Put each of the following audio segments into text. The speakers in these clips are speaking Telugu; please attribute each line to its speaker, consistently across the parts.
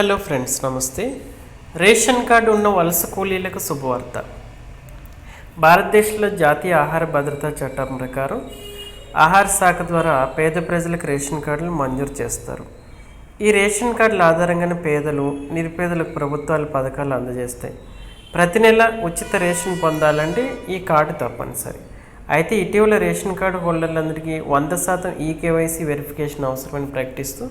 Speaker 1: హలో ఫ్రెండ్స్ నమస్తే. రేషన్ కార్డు ఉన్న వలస కూలీలకు శుభవార్త. భారతదేశంలో జాతీయ ఆహార భద్రతా చట్టం ప్రకారం ఆహార శాఖ ద్వారా పేద ప్రజలకు రేషన్ కార్డులు మంజూరు చేస్తారు. ఈ రేషన్ కార్డుల ఆధారంగానే పేదలు నిరుపేదలకు ప్రభుత్వాలు పథకాలు అందజేస్తాయి. ప్రతి నెల ఉచిత రేషన్ పొందాలంటే ఈ కార్డు తప్పనిసరి. అయితే ఇటీవల రేషన్ కార్డు హోల్డర్లందరికీ వంద శాతం ఈ వెరిఫికేషన్ అవసరమని ప్రకటిస్తూ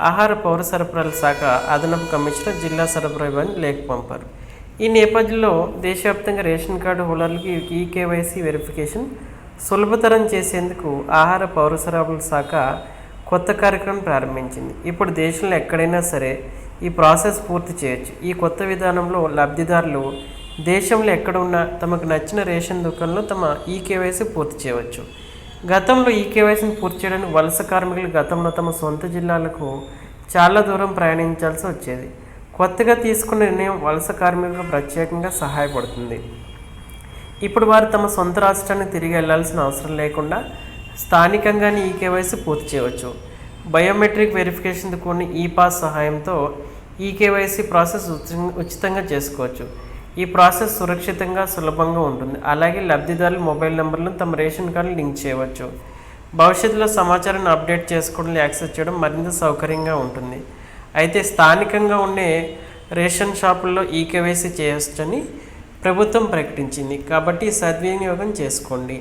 Speaker 1: ఆహార పౌర సరఫరాల శాఖ అదనపు కమిషనర్ జిల్లా సరఫరా ఇవ్వని లేఖ పంపారు. ఈ నేపథ్యంలో దేశవ్యాప్తంగా రేషన్ కార్డు హోల్డర్లకి ఈ వెరిఫికేషన్ సులభతరం చేసేందుకు ఆహార పౌర సరఫరాల శాఖ కొత్త కార్యక్రమం ప్రారంభించింది. ఇప్పుడు దేశంలో ఎక్కడైనా సరే ఈ ప్రాసెస్ పూర్తి చేయొచ్చు. ఈ కొత్త విధానంలో లబ్ధిదారులు దేశంలో ఎక్కడ ఉన్నా తమకు నచ్చిన రేషన్ దుకాణంలో తమ ఈ పూర్తి చేయవచ్చు. గతంలో ఈ కేవైసీని పూర్తి చేయడానికి వలస కార్మికులు గతంలో తమ సొంత జిల్లాలకు చాలా దూరం ప్రయాణించాల్సి వచ్చేది. కొత్తగా తీసుకున్న నిర్ణయం వలస కార్మికులకు ప్రత్యేకంగా సహాయపడుతుంది. ఇప్పుడు వారు తమ సొంత రాష్ట్రానికి తిరిగి వెళ్ళాల్సిన అవసరం లేకుండా స్థానికంగానే ఈ కేవైసీ పూర్తి చేయవచ్చు. బయోమెట్రిక్ వెరిఫికేషన్ కొన్ని ఈ పాస్ సహాయంతో ఈ కేవైసీ ప్రాసెస్ ఉచితంగా చేసుకోవచ్చు. ఈ ప్రాసెస్ సురక్షితంగా సులభంగా ఉంటుంది. అలాగే లబ్ధిదారులు మొబైల్ నెంబర్లను తమ రేషన్ కార్డు లింక్ చేయవచ్చు. భవిష్యత్తులో సమాచారాన్ని అప్డేట్ చేసుకోవడం యాక్సెస్ చేయడం మరింత సౌకర్యంగా ఉంటుంది. అయితే స్థానికంగా ఉండే రేషన్ షాపుల్లో ఈ కేవైసీ చేయవచ్చని ప్రభుత్వం ప్రకటించింది. కాబట్టి సద్వినియోగం చేసుకోండి.